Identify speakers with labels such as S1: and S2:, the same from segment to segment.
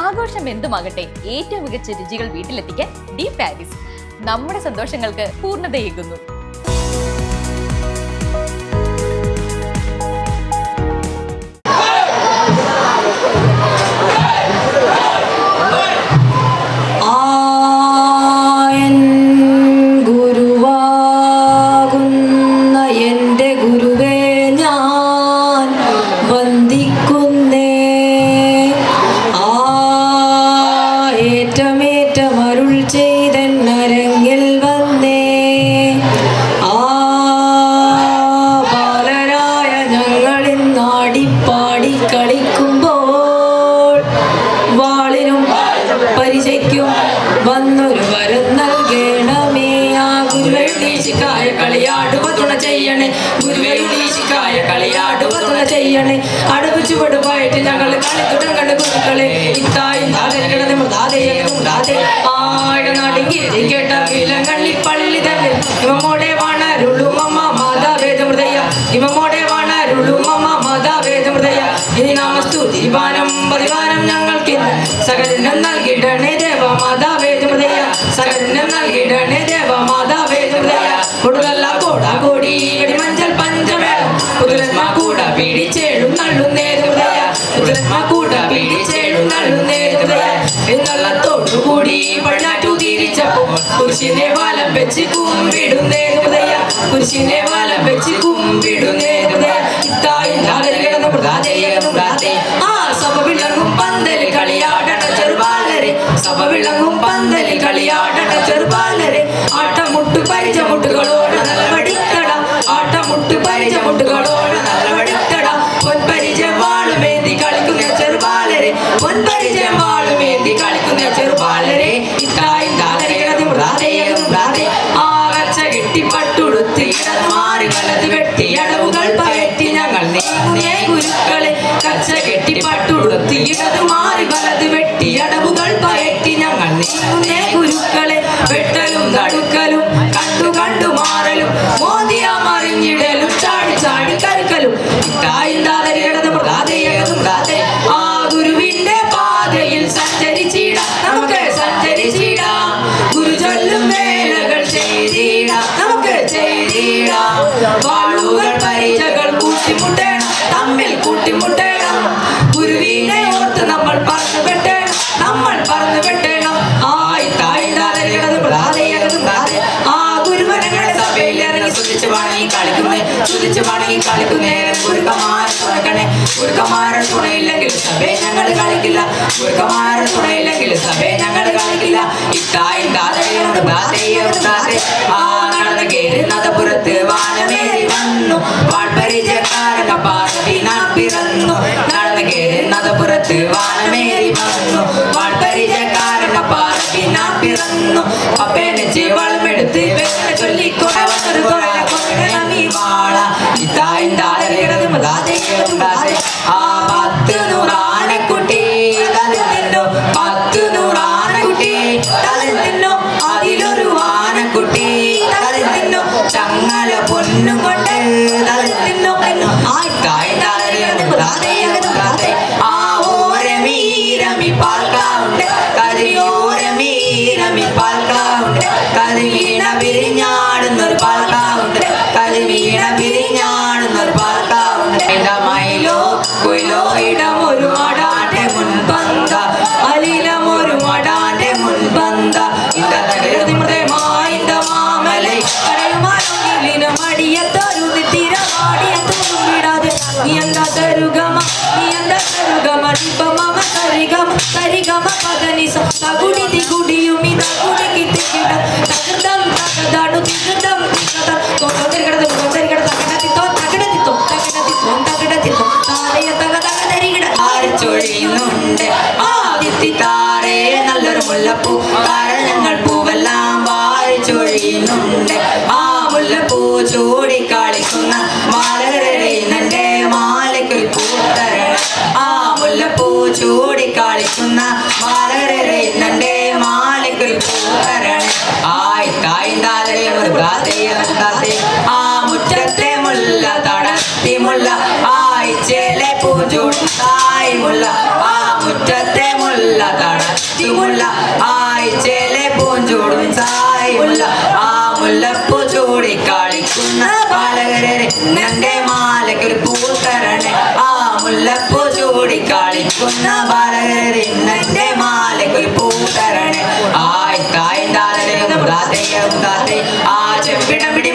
S1: ആഘോഷം എന്തുമാകട്ടെ ഏറ്റവും മികച്ച രുചികൾ വീട്ടിലെത്തിക്കാൻ ഡി പാരീസ് നമ്മുടെ സന്തോഷങ്ങൾക്ക്
S2: പൂർണതയേകുന്നു. ഏറ്റമേറ്റമരുൾ ചെയ്തെന്നരങ്ങിൽ വന്നേ. ആ ബാലരായ ഞങ്ങളിന്നാടിപ്പാടി കളിക്കുമ്പോൾ വാളിനും പരിചയ്ക്കും വന്നൊരു വരം ആ ഗുരുവെള്ളീശിക്കായ കളിയാടുവ തുണ ചെയ്യണേ. ഗുരുവെള്ളീശിക്കായ കളിയാടുവ തുണ ചെയ്യണേ. ചുവടുമായിട്ട് ഞങ്ങൾ കളി തുടങ്ങണ ഗുരുക്കളെ ഇത്തായി നാഗരകിടന്ന് മുതാതെ ആഴ നാടിങ്ങി കേട്ട വിലങ്ങള്ളി പള്ളി തമ്മിൽ ഇവമോടെ വാണരുള്ളു മമ്മ മാതാവേദ ഹൃദയ ഇവമോടെ വാണരുള്ളു മമ്മ മാതാവേദ ഹൃദയ ഇനി നാമസ്തുതി വാനം പരിവാരം ഞങ്ങൾക്കിന്ന്. സകലനം നൽകിടണേ കുരിശിനെ വാലം വെച്ച് കുമ്പിടുന്നേ ഹൃദയ. കുരിശിനെ വാലം വെച്ച് കുമ്പിടുന്നേ അടവുകൾ പയറ്റി ഞങ്ങൾ നീങ്ങേ ഗുരുക്കളെ. കച്ച കെട്ടി പട്ടുടുത്ത് ഇടത് മാറി വലത് വെട്ടി. അടവുകൾ പയറ്റി ഞങ്ങൾ നീങ്ങേ വണങ്ങി കളിക്കുന്നേ ഗുരുക്കമാരൻ തുണക്കണേ ഗുരുക്കമാരൻ തുണയില്ലെങ്കിൽ സഭയെ ഞങ്ങൾ കളിക്കില്ല. ഗുരുക്കമാരൻ തുണയില്ലെങ്കിൽ സഭയെ ഞങ്ങൾ കളിക്കില്ല. ഇത്തായി ആ നടന്ന് കേറുന്നത് പുറത്ത് വാനമേറി വന്നു. വാൾപരിചയക്കാരൻ പാർട്ടിനാൻ പിറന്നു. നടന്ന് കേറുന്നത് പുറത്ത് ഓരമീരമി പാൽക്കാവുണ്ട് കരിയോരമീരമി പാൽക്കാവുണ്ട്. കരിവീണ പിരിഞ്ഞാടുന്നൊരു പാൽക്കാവുണ്ട്. കരിവീണ പിരിഞ്ഞാടുന്നൊരു പാൽക്കാവുണ്ട്. ഇടമയിലോ കുയിലോ ഇടമൊരു മടാന്റെ മുൻപന്ത. അലിലമൊരു മടാന്റെ മുൻപന്ത. മുല്ലപ്പൂ ചൂടിക്കളിക്കുന്ന നിന്റെ മാലയ്ക്കൊരു പൂത്തരണം. ആ മുല്ലപ്പൂ ചൂടിക്കളിക്കുന്ന നിന്റെ മാലയ്ക്കൊരു പൂത്തരണം. ആയി തായി മൃഗാതെ ആ മുറ്റത്തെ മുല്ല തടത്തി മുല്ല ആയി ചേലെ തായി മുല്ല. ആ മുറ്റത്തെ മുല്ല
S3: തടത്തി മുല്ല ആയി ചേലെ പൂഞ്ചൂടും മുല്ല. ആ ചൂടി കളിക്കുന്ന ബാലകരെ നിന്റെ മാലയ്ക്കൊരു പൂത്തരണേ ആ മുല്ലപ്പൂ ചൂടി കളിക്കുന്ന ബാലകരെ നിന്റെ മാലയ്ക്കൊരു പൂത്തരണേ ആയി തായ് താരേ മുതാതേ മുതാതേ ആ ചെമ്പിടം പിടി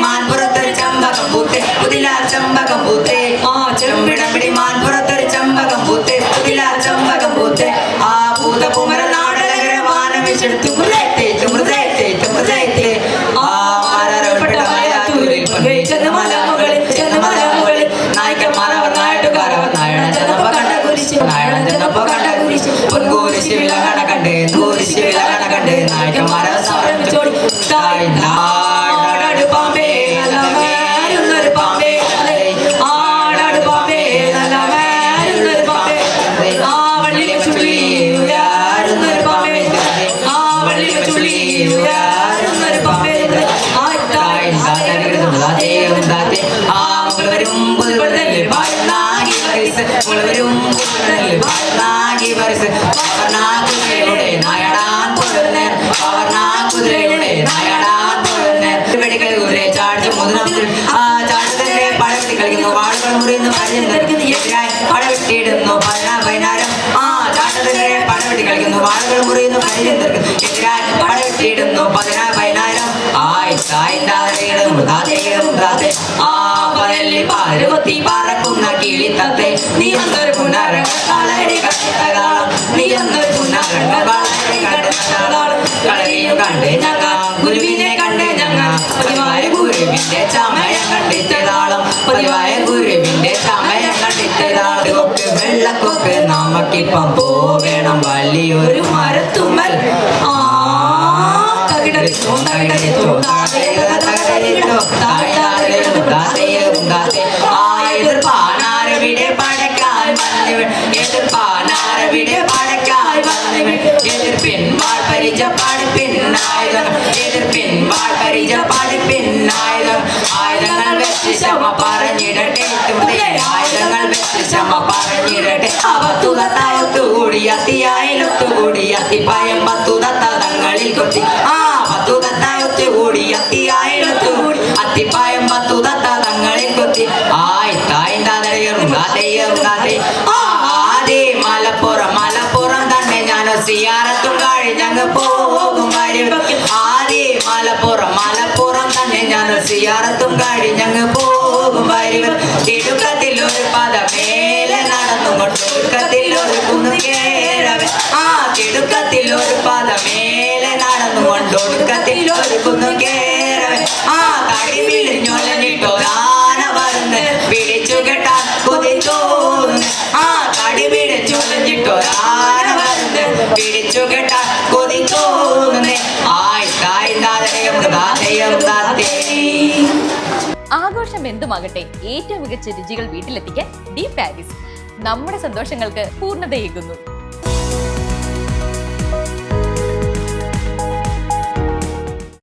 S3: പുതുവെള്ളി പായനാകി വരിസ് മുളവരും പുതുവെള്ളി പായനാകി വരിസ് പവർണാകുതിരയുടെ നായടാൻ പൊടുന്നേ പവർണാകുതിരയുടെ നായടാൻ പൊടുന്നേ വെടികൾ കുതിരെ ചാടിച്ച് മുതിർന്നു ആ ചാട്ടത്തിന്റെ പടവെട്ടി കളിക്കുന്നു. വാളുകൾ മുറിയുന്നു പതിനായിരം. ആ ചാട്ടത്തിന്റെ പടവെട്ടി കളിക്കുന്നു. വാളുകൾ മുറിയുന്നു പഴം ധരിക്കുന്നു. എതിരായി പടവെട്ടിയിടുന്നു. പതിനാ പതിനായിരം. ആയി പരലിൽ പാർവതി പറക്കുന്ന കിളിത്തത്തെ നീ ഒന്നൊരു പുനരംഗ കളരി കട്ടിത്തകാളം നീ ഒന്നൊരു പുനരംഗ കളരി കട്ടിത്തകാളം കളരിയും കണ്ട് ഞങ്ങ ഗുരുവിനെ കണ്ട് ഞങ്ങ പതിവായ ഗുരുവിന്റെ ചമയം കണ്ടിത്തതാളം പതിവായ ഗുരുവിന്റെ ചമയം കണ്ടിത്തതാളം കൊക്ക് വെള്ളക്കൊക്ക് നമുക്കിപ്പം പോകണം വലിയൊരു മരത്തുമ്മൽ. ആ തകിടടിച്ചോ തകിടടിച്ചോ താഴെ തകിടടിച്ചോ താഴെ ശമ പറഞ്ഞിടട്ടെ. ആയുധങ്ങൾ വെച്ച് ശമ പറഞ്ഞിടട്ടെ. അവത്തു തത്തായൊത്തുകൂടി അത്തിയായാലൊത്തുകൂടി അത്തിപ്പായം പത്തു തത്ത തങ്ങളിൽ കൊത്തി. ആ പത്തു തത്തായൊത്തുകൂടി അത്തിയായാലൊത്തുകൂടി അത്തിപ്പായം പത്തു തത്ത തങ്ങളിൽ കൊത്തി. ആയ് തായ് താതയും ആദേ മലപ്പുറം മലപ്പുറം തന്നെ ഞാൻ സിയാറത്തും കഴിഞ്ഞങ്ങ് പോകും വരും ആദേ മലപ്പുറം മലപ്പുറം ഞാൻ സിയാറത്തും കഴിഞ്ഞങ്ങ് പോകും വരും തിടുക്കത്തിൽ ഒരു പദ മേലെ നടന്നു ഒടുക്കത്തിൽ ഒരു കുന്നു കേരവൻ ആ തിടുക്കത്തിൽ ഒരു പദ
S1: എന്തുമാകട്ടെ ഏറ്റവും മികച്ച രുചികൾ വീട്ടിലെത്തിക്കാൻ ഡി പാരീസ് നമ്മുടെ സന്തോഷങ്ങൾക്ക് പൂർണതയേകുന്നു.